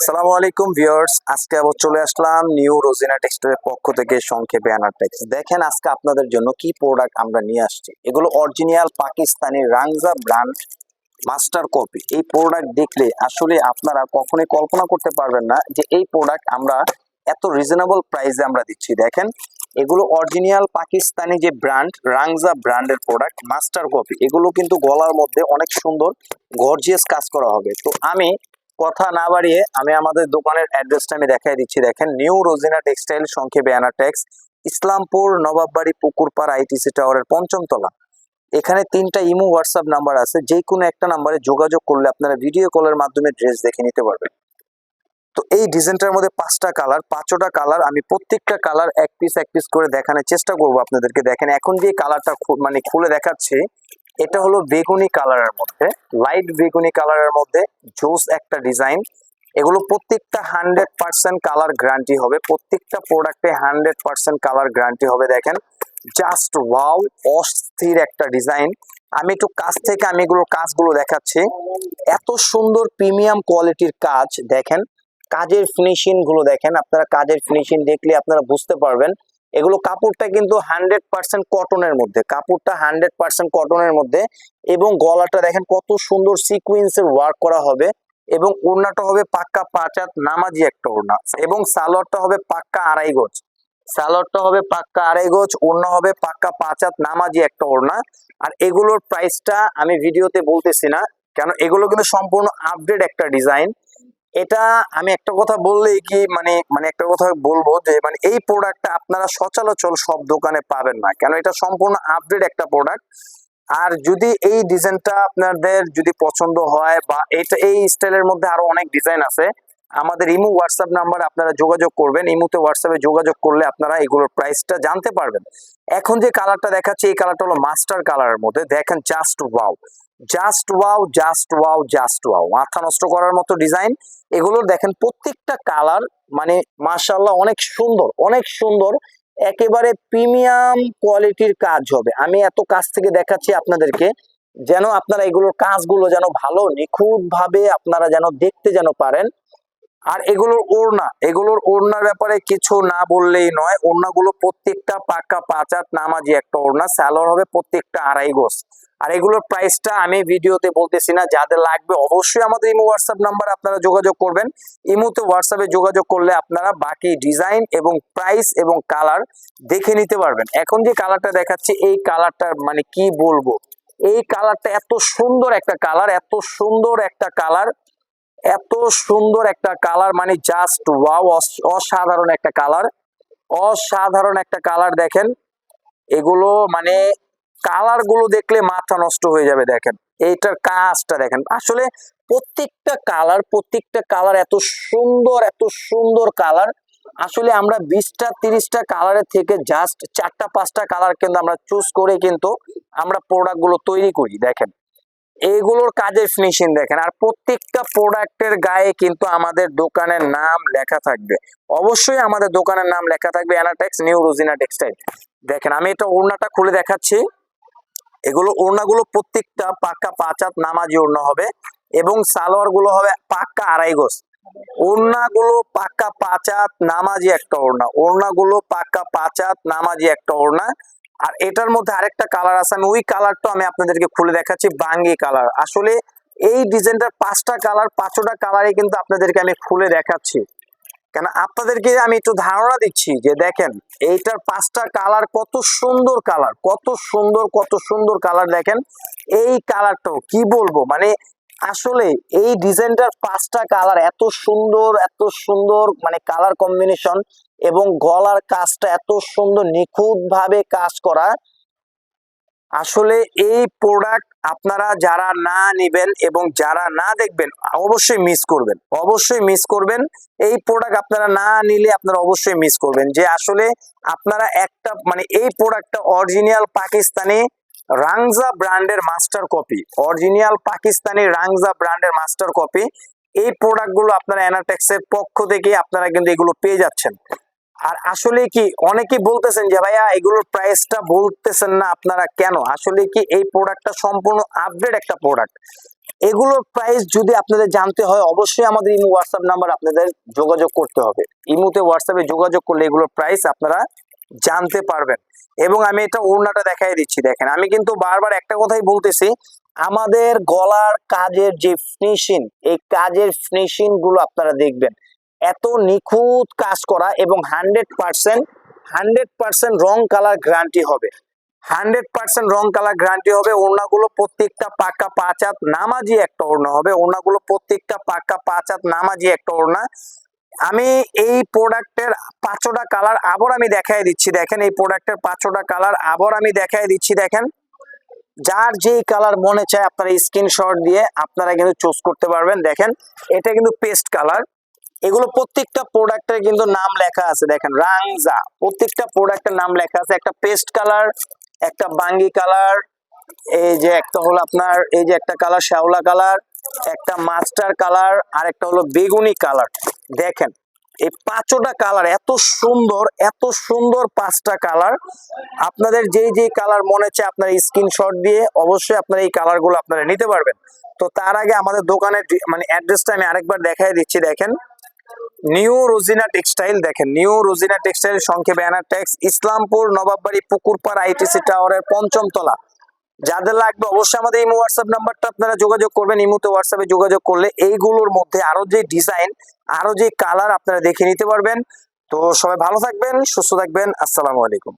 আসসালামু আলাইকুম ভিউয়ার্স, আজকে আবার চলে আসলাম নিউ রোজিনা টেক্সটাইলের পক্ষ থেকে সংক্ষেপে আনারটেক্স দেখেন আজকে আপনাদের জন্য কি প্রোডাক্ট আমরা নিয়ে আসছি। এগুলো original Pakistani Rangja brand master copy এই প্রোডাক্ট দেখলে আসলে আপনারা কখনোই কল্পনা করতে পারবেন না যে এই প্রোডাক্ট আমরা এত রিজনেবল প্রাইসে আমরা দিচ্ছি। দেখেন, এগুলো অরিজিনাল পাকিস্তানি যে ব্র্যান্ড রাংজা ব্র্যান্ডের প্রোডাক্ট মাস্টার কপি এগুলো কিন্তু গলার মধ্যে অনেক সুন্দর গর্জিয়াস কাজ করা হবে। তো আমি কথা না বাড়িয়ে আমি আমাদের দোকানের অ্যাড্রেসটা আমি দেখাই দিচ্ছি। দেখেন, নিউ রোজিনা টেক্সটাইল সংক্ষেপে অ্যানাটেক্স, ইসলামপুর, নবাববাড়ি, পুকুরপাড়, আইটিসি টাওয়ারের পঞ্চম তলা। এখানে তিনটা ইমো, হোয়াটসঅ্যাপ নাম্বার আছে। যে কোনো একটা নাম্বারে যোগাযোগ করলে আপনারা ভিডিও কলের মাধ্যমে ড্রেস দেখে নিতে পারবেন। তো এই ডিজাইনটার মধ্যে পাঁচটা কালার পাঁচটা কালার আমি প্রত্যেকটা কালার এক পিস এক পিস করে দেখানোর চেষ্টা করব আপনাদেরকে। দেখেন, এখন যে কালারটা মানে খুলে দেখাচ্ছি এটা হলো বেগুনি কালারের মধ্যে লাইট বেগুনি কালারের মধ্যে জোস একটা ডিজাইন এগুলো প্রত্যেকটা হান্ড্রেড পার্সেন্ট কালার গ্যারান্টি হবে। প্রত্যেকটা প্রোডাক্টে হান্ড্রেড পার্সেন্ট কালার গ্যারান্টি হবে, দেখেন। জাস্ট ওয়াও অস্থির একটা ডিজাইন আমি একটু কাছ থেকে আমি এগুলো কাজগুলো দেখাচ্ছি। এত সুন্দর প্রিমিয়াম কোয়ালিটির কাজ, দেখেন। কাজের ফিনিশিংগুলো দেখেন। আপনারা কাজের ফিনিশিং দেখলে আপনারা বুঝতে পারবেন এগুলো কাপড়টা কিন্তু হান্ড্রেড পার্সেন্ট কটনের মধ্যে, কাপড়টা হান্ড্রেড পার্সেন্ট কটনের মধ্যে এবং গলাটা দেখেন কত সুন্দর সিকুয়েন্সের ওয়ার্ক করা হবে এবং ওড়নাটা হবে পাক্কা পাঁচাত নামাজি একটা ওড়না এবং সালোয়ারটা হবে পাক্কা আড়াই গজ। সালোয়ারটা হবে পাক্কা আড়াই গজ, ওড়না হবে পাক্কা পাঁচাত নামাজি একটা ওড়না। আর এগুলোর প্রাইসটা আমি ভিডিওতে বলতেছি না, কেন এগুলো কিন্তু সম্পূর্ণ আপডেট একটা ডিজাইন এটা আমি একটা কথা বললেই কি মানে মানে একটা কথা বলব যে মানে এই প্রোডাক্টটা আপনারা সচলাচল সব দোকানে পাবেন না। কেন এটা সম্পূর্ণ আপডেট একটা প্রোডাক্ট আর যদি এই ডিজাইনটা আপনাদের যদি পছন্দ হয় বা এটা, এই স্টাইলের মধ্যে আরও অনেক ডিজাইন আছে, আমাদের ইমু হোয়াটসঅ্যাপ নাম্বার আপনারা যোগাযোগ করবেন। ইমোতে হোয়াটসঅ্যাপে যোগাযোগ করলে আপনারা এগুলোর প্রাইসটা জানতে পারবেন। এখন যে কালারটা দেখাচ্ছে, এই কালারটা হলো মাস্টার কালারের মধ্যে। দেখেন just wow just wow just wow just wow মাথা নষ্ট করার মতো ডিজাইন এগুলোর দেখেন প্রত্যেকটা কালার মানে মার্শাল্লাহ অনেক সুন্দর অনেক সুন্দর। একেবারে প্রিমিয়াম কোয়ালিটির কাজ হবে। আমি এত কাজ থেকে দেখাচ্ছি আপনাদেরকে, যেন আপনারা এগুলোর কাজগুলো যেন ভালো নিখুঁত ভাবে আপনারা যেন দেখতে যেন পারেন। আর এগুলোর ওড়না, এগুলোর ওড়নার ব্যাপারে কিছু না বললেই নয়, ওড়নাগুলো প্রত্যেকটা পাকা পাঁচাত নামাজি একটা ওড়না, স্যালোর হবে প্রত্যেকটা আড়াই গোস। আর এগুলোর প্রাইসটা আমি ভিডিওতে বলতেছি না, যাদের লাগবে অবশ্যই আমাদের ইমো হোয়াটসঅ্যাপ নাম্বার আপনারা যোগাযোগ করবেন। ইমোতে হোয়াটসঅ্যাপে যোগাযোগ করলে আপনারা বাকি ডিজাইন এবং প্রাইস এবং কালার দেখে নিতে পারবেন। এখন যে কালারটা দেখাচ্ছি, এই কালারটা মানে কি বলব? এই কালারটা এত সুন্দর একটা কালার, এত সুন্দর একটা কালার এত সুন্দর একটা কালার মানে জাস্ট ওয়াও অসাধারণ একটা কালার অসাধারণ একটা কালার দেখেন। এগুলো মানে কালারগুলো দেখলে মাথা নষ্ট হয়ে যাবে দেখেন। এইটার কাজটা দেখেন। আসলে প্রত্যেকটা কালার প্রত্যেকটা কালার এত সুন্দর এত সুন্দর কালার আসলে আমরা বিশটা, তিরিশটা কালারের থেকে জাস্ট চারটা, পাঁচটা কালার কিন্তু আমরা চুজ করে কিন্তু আমরা প্রোডাক্টগুলো তৈরি করি, দেখেন। এইগুলোর কাজের ফিনিশিং দেখেন। আর প্রত্যেকটা প্রোডাক্টের গায়ে কিন্তু আমাদের দোকানের নাম লেখা থাকবে। অবশ্যই আমাদের দোকানের নাম লেখা থাকবে অ্যানাটেক্স নিউ রোজিনা টেক্সটাইল দেখেন, আমি এটা ওড়নাটা খুলে দেখাচ্ছি। এগুলো, ওড়নাগুলো প্রত্যেকটা পাক্কা পাঁচাত নামাজি ওড়না হবে এবং সালোয়ারগুলো হবে পাক্কা আড়াই গোস ওড়নাগুলো পাক্কা পাঁচাত নামাজি একটা ওড়না। ওড়নাগুলো পাক্কা পাঁচাত নামাজি একটা ওড়না। আর এটার মধ্যে আরেকটা কালার আছে আমি ওই কালারটা আমি আপনাদেরকে খুলে দেখাচ্ছি, বাঙ্গি কালার আসলে এই ডিজাইনটার পাঁচটা কালার পাঁচটা কালারে কিন্তু আপনাদেরকে আমি খুলে দেখাচ্ছি। কেন, আপনাদেরকে আমি একটু ধারণা দিচ্ছি যে দেখেন, এইটার পাঁচটা কালার কত সুন্দর কালার কত সুন্দর কত সুন্দর কালার দেখেন। এই কালারটাও কি বলব? মানে আসলে এই ডিজাইনটার পাঁচটা কালার এত সুন্দর এত সুন্দর মানে কালার কম্বিনেশন এবং গলার কাজটা এত সুন্দর নিখুঁত ভাবে কাজ করা। আসলে এই প্রোডাক্ট আপনারা যারা না নেবেন এবং যারা না দেখবেন, অবশ্যই মিস করবেন। অবশ্যই মিস করবেন। এই প্রোডাক্ট আপনারা না নিলে আপনারা অবশ্যই মিস করবেন। যে আসলে আপনারা একটা মানে এই প্রোডাক্টটা অরিজিনাল পাকিস্তানি রাংজা ব্র্যান্ডের master copy, original Pakistani Rangja ব্র্যান্ডের মাস্টার কপি। এই প্রোডাক্টগুলো আপনারা এনাটেক্সের পক্ষ থেকে আপনারা কিন্তু এগুলো পেয়ে যাচ্ছেন। আর আসলে কি অনেকে বলতেছেন যে, ভাইয়া, এগুলোর প্রাইসটা বলতেছেন না আপনারা কেন? আসলে কি, এই প্রোডাক্টটা সম্পূর্ণ আপডেট একটা প্রোডাক্ট। এগুলোর প্রাইস যদি আপনাদের জানতে হয়, অবশ্যই আমাদের ইমো হোয়াটসঅ্যাপ নাম্বার আপনাদের যোগাযোগ করতে হবে। ইমোতে হোয়াটসঅ্যাপে যোগাযোগ করলে এগুলোর প্রাইস আপনারা জানতে পারবেন। এবং আমি এটা ওড়নাটা দেখাই দিচ্ছি, দেখেন। আমি কিন্তু বারবার একটা কথাই বলতেছি, আমাদের গলার কাজের যে ফিনিশিং এই কাজের ফিনিশিংগুলো আপনারা দেখবেন। এত নিখুঁত কাজ করা এবং হান্ড্রেড পার্সেন্ট হান্ড্রেড পার্সেন্ট রং কালার গ্যারান্টি হবে। হান্ড্রেড পার্সেন্ট রং কালার গ্যারান্টি হবে, ওড়নাগুলো প্রত্যেকটা পাক্কা পাঁচ হাত নামাজি একটা ওড়না হবে, ওড়নাগুলো প্রত্যেকটা পাক্কা পাঁচ হাত নামাজি একটা ওড়না। আমি এই প্রোডাক্টের পাঁচটা কালার আবার আমি দেখাই দিচ্ছি। দেখেন এই প্রোডাক্টের পাঁচটা কালার আবার আমি দেখাই দিচ্ছি, দেখেন। যার যেই কালার মনে চায় আপনারা স্ক্রিনশট দিয়ে আপনারা কিন্তু চুজ করতে পারবেন। দেখেন, এটা কিন্তু পেস্ট কালার। এগুলো প্রত্যেকটা প্রোডাক্টের কিন্তু নাম লেখা আছে। দেখেন, রাংজা, প্রত্যেকটা প্রোডাক্টের নাম লেখা আছে। একটা পেস্ট কালার, একটা বাঙ্গি কালার, এই যে একটা হলো আপনার, এই যে একটা কালার, শ্যাওলা কালার একটা মাস্টার কালার আর একটা হলো বেগুনি কালার। দেখেন, এই পাঁচটা কালার এত সুন্দর এত সুন্দর পাঁচটা কালার। আপনাদের যেই যেই কালার মনে হচ্ছে আপনার স্ক্রিনশট দিয়ে অবশ্যই আপনারা এই কালারগুলো আপনারা নিতে পারবেন। তো তার আগে আমাদের দোকানের মানে অ্যাড্রেসটা আমি আরেকবার দেখাই দিচ্ছি, দেখেন। নিউ রোজিনা টেক্সটাইল, দেখেন। New Rozina textile banner tax, Islampur Nawabbari Pukurpar ITC টাওয়ারের পঞ্চম তলা যাদের লাগবে অবশ্যই আমাদের ইমো হোয়াটসঅ্যাপ নাম্বারটা আপনারা যোগাযোগ করবেন। ইমোতে হোয়াটসঅ্যাপে যোগাযোগ করলে এইগুলোর মধ্যে আরও যে ডিজাইন আরও যে কালার আপনারা দেখে নিতে পারবেন। তো সবাই ভালো থাকবেন, সুস্থ থাকবেন। আসসালামু আলাইকুম।